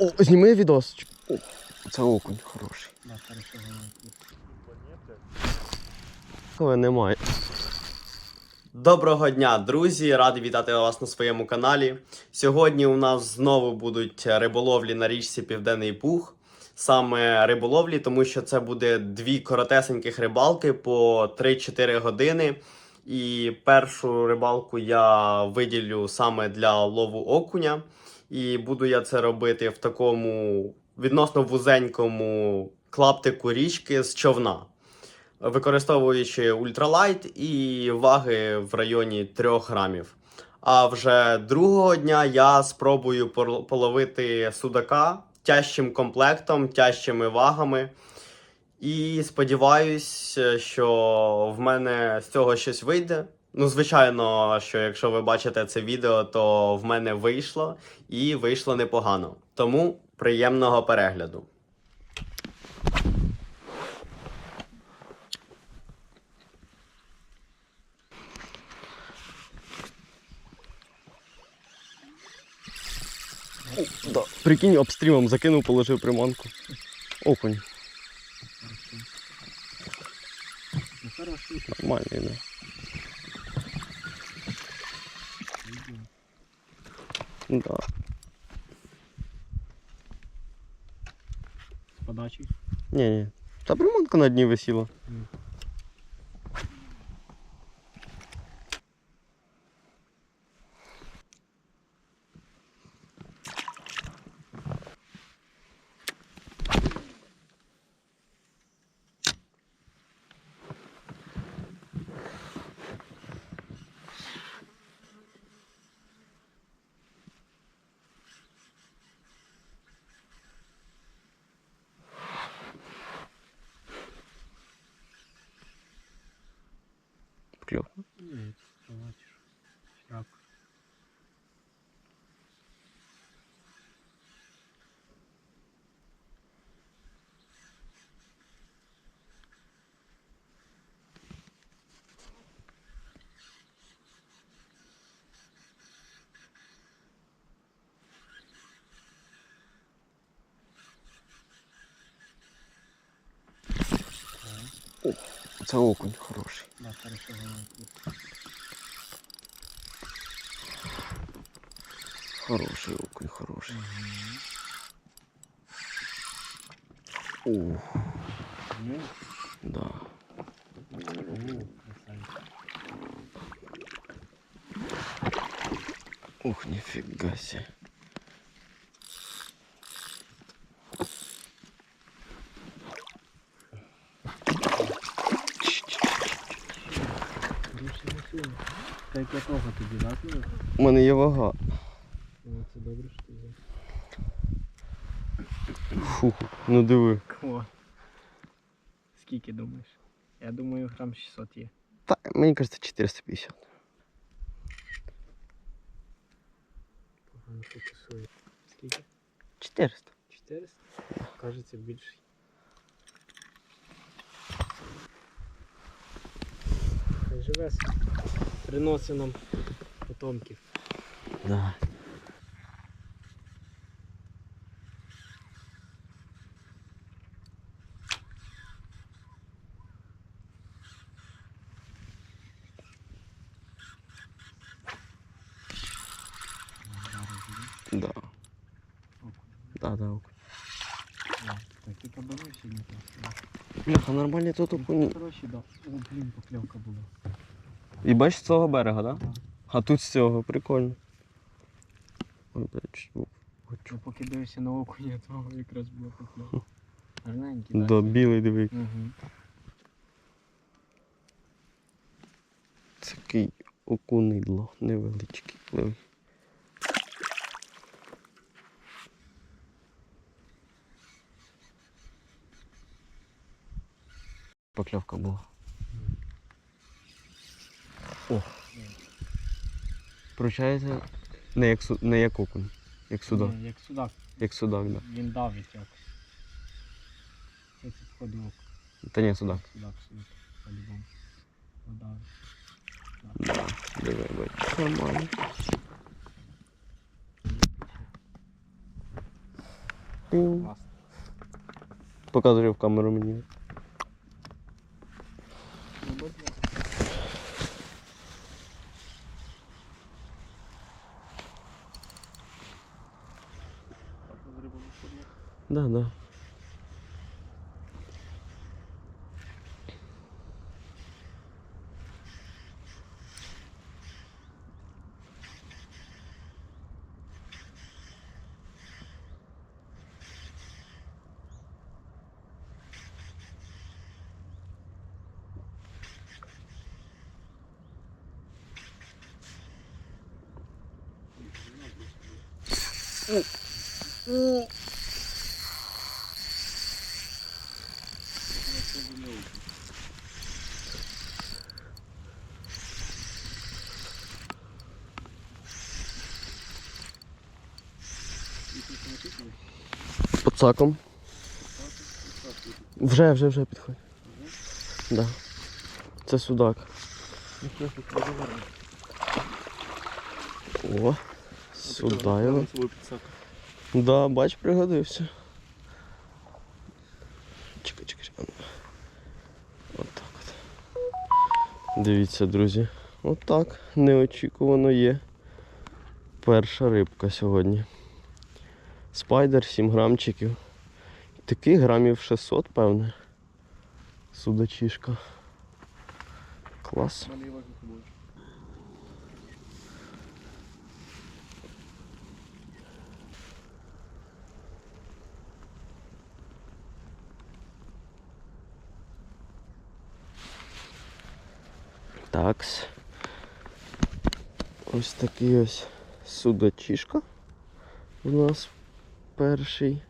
О, зніми відос. О, це окунь хороший. Хорошо, немає. Доброго дня, друзі! Радий вітати вас на своєму каналі. Сьогодні у нас знову будуть риболовлі на річці Південний Буг. Саме риболовлі, тому що це буде дві коротесеньких рибалки по 3-4 години. І першу рибалку я виділю саме для лову окуня. І буду я це робити в такому відносно вузенькому клаптику річки з човна використовуючи ультралайт і ваги в районі 3 грамів. А вже другого дня я спробую половити судака тяжчим комплектом, тяжчими вагами. І сподіваюсь, що в мене з цього щось вийде. Ну, звичайно, що якщо ви бачите це відео, то в мене вийшло і вийшло непогано. Тому приємного перегляду. Да. Прикинь, обстрілом закинув, положив приманку. Окунь. Нормальний, да. Да. з подачі. Ні, ні. Та приманка на дні висіла. Мгм. Кльов. Це окунь хороший. Да, хорошо, Хороший окунь, хороший. Ух, Ну, да. о. Ух, ніфіга себе. Та як якого тобі дати? У мене є вага. Ну, це добре, що ти взяв. Фух, ну диви. О. Скільки думаєш? Я думаю, грам 600 є. Та, мені кажеться 450. Погано фокусує. Скільки? 400. 400? Кажеться більший. Хай живе. Приносить нам потомків. Да. Да. Да, да, окунь. Так, ти кабанув сьогодні просто. Бляха, нормальний тут окунь. Коротше, да. О, блін, покльовка була. І бачиш з цього берега, да? Да. А тут з цього, прикольно. Ой, блядь, чуть був. Ну, поки дивишся на окуня, то якраз була покльовка. Гарненький, Да, білий диви. Угу. Такий окунидло, невеличкий. Пливий. Покльовка була. О. Получається, не як, су... не як окунь, як судак. Як судак. Як судак, да. Він давить якось. Це входив Та ні, судак. судак, судак. По-любому. Да. Диви, бачиш, нормально. Показує в камеру мені. Да, да. Пацаком. Вже, вже, вже підходь. Да. Це судак. О, сюда його. Да, бач, пригодився. Чекай, чекай, чекай. От так от. Дивіться, друзі. Отак неочікувано є. Перша рибка сьогодні. Спайдер 7 грамчиків. Такий грамів 600, певне. Судачишка. Клас. Такс. Ось такий ось судачишка у нас перший.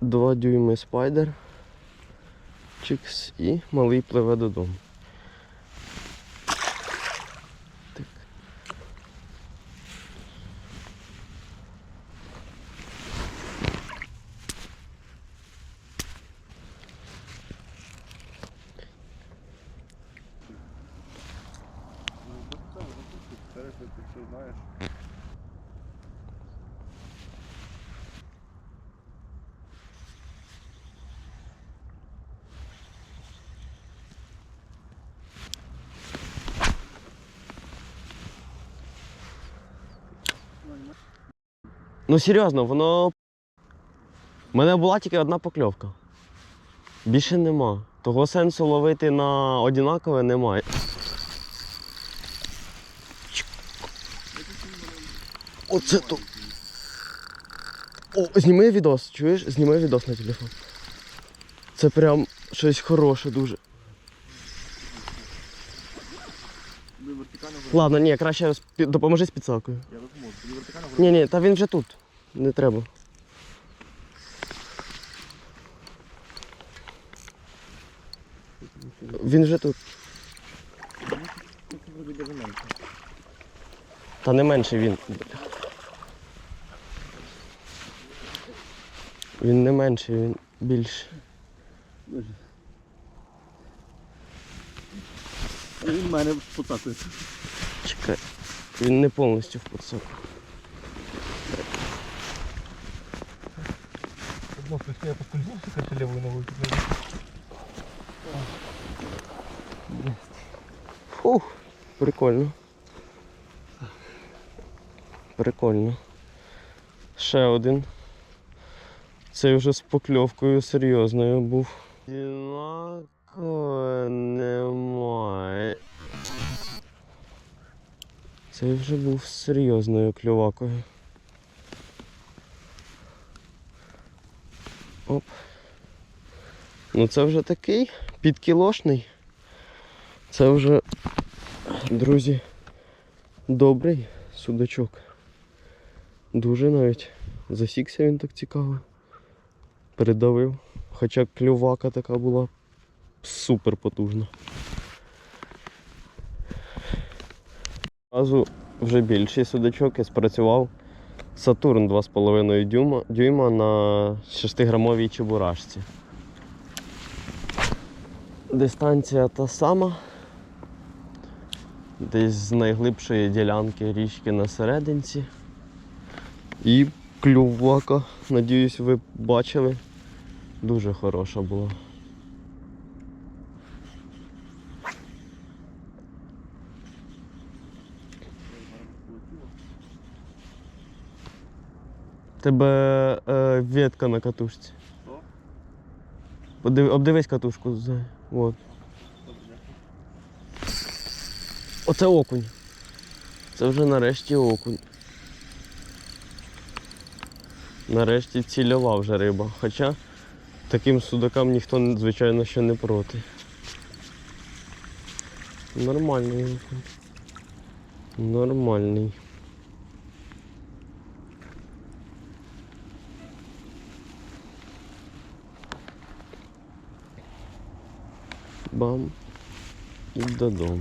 Два дюйми спайдер. Чикс і малий пливе додому. Так. Ну серйозно, воно. У мене була тільки одна покльовка. Більше нема. Того сенсу ловити на одинакове немає. Оце то. О, зніми відос, чуєш? Зніми відос на телефон. Це прям щось хороше дуже. Ладно, ні, краще допоможи з підсакою. Я допоможу. Ні, ні, та він вже тут. Не треба. Він вже тут. Та не менше він. Він не менший, він більший. Він мене поцапує. Чекай. Він не повністю в подсоку. Одно, то есть я поскользнулся, короче, левую ногу. Фух, прикольно. Прикольно. Ще один. Цей вже з покльовкою серйозною був. Однаково немає. Цей вже був з серйозною клювакою. Оп. Ну це вже такий підкілошний. Це вже, друзі, добрий судачок. Дуже навіть засікся він так цікаво. Передавив. Хоча клювака така була супер потужна. Разу вже більший судачок і спрацював Сатурн 2,5 дюйма, дюйма на 6-грамовій чебурашці. Дистанція та сама. Десь з найглибшої ділянки річки на серединці. І Клювака, надіюсь, ви бачили. Дуже хороша була. Тебе е, ветка на катушці. Що? Подив, обдивись катушку. От. Оце окунь. Це вже нарешті окунь. Нарешті цільова вже риба. Хоча таким судакам ніхто, звичайно, ще не проти. Нормальний окунь. Нормальний. Бам. І додому.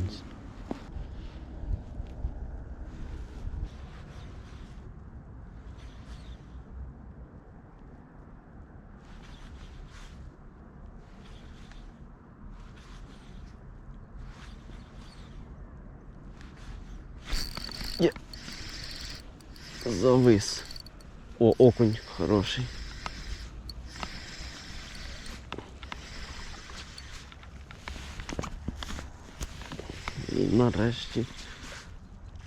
Завис. О, окунь хороший. Нарешті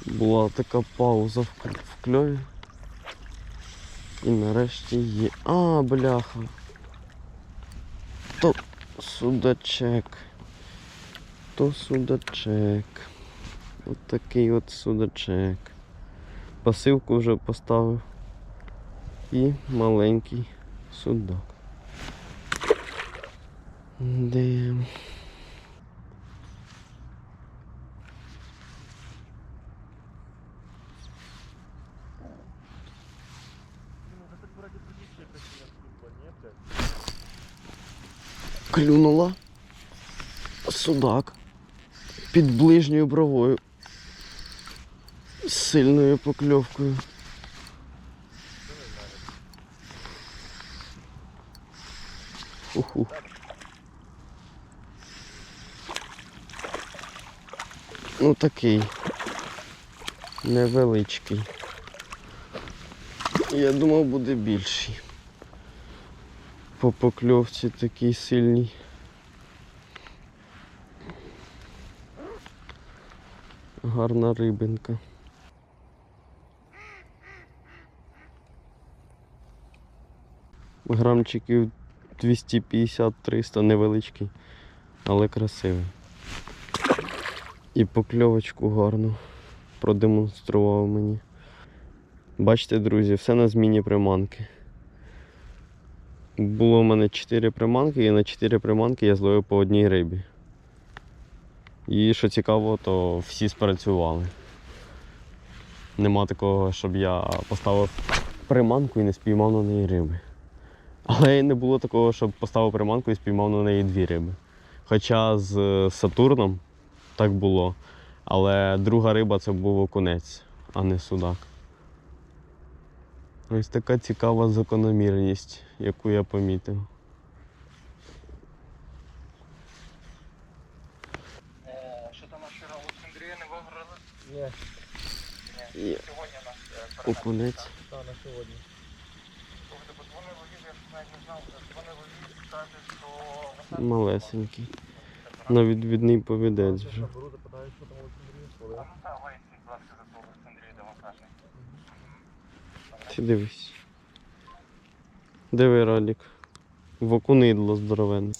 була така пауза в кл- в кльові. І нарешті є. А, бляха. То судачек. То судачек. От такий от судачек. Пасивку вже поставив. І маленький судак. Де. Клюнула судак під ближньою бровою з сильною покльовкою. Уху. Ну такий невеличкий. Я думав буде більший. По покльовці такий сильний. Гарна рибинка. Грамчиків 250-300 невеличкий, але красивий. І покльовочку гарну продемонстрував мені. Бачите, друзі, все на зміні приманки. Було в мене 4 приманки, і на 4 приманки я зловив по одній рибі. І що цікаво, то всі спрацювали. Нема такого, щоб я поставив приманку і не спіймав на неї риби. Але не було такого, щоб поставив приманку і спіймав на неї дві риби. Хоча з Сатурном так було. Але друга риба це був окунець, а не судак. Ось така цікава закономірність, яку я помітив. Що там вчора Олександрія не виграла? Ні, Є Сьогодні у нас окунець. та на сьогодні. Слухайте, подзвонив Львів, я ж навіть не знав, дзвонив Львів, каже, що Малесенький. На відвідний повідець вже. Беру, запитаю, що там Олександрія. Коли? А ну так, вийти, будь ласка, за ту Олександрію, де вам каже. Дивись. Диви ролик. Вокунидло окунидло здоровенне.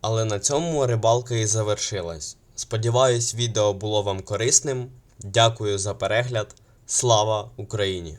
Але на цьому рибалка і завершилась. Сподіваюсь, відео було вам корисним. Дякую за перегляд. Слава Україні!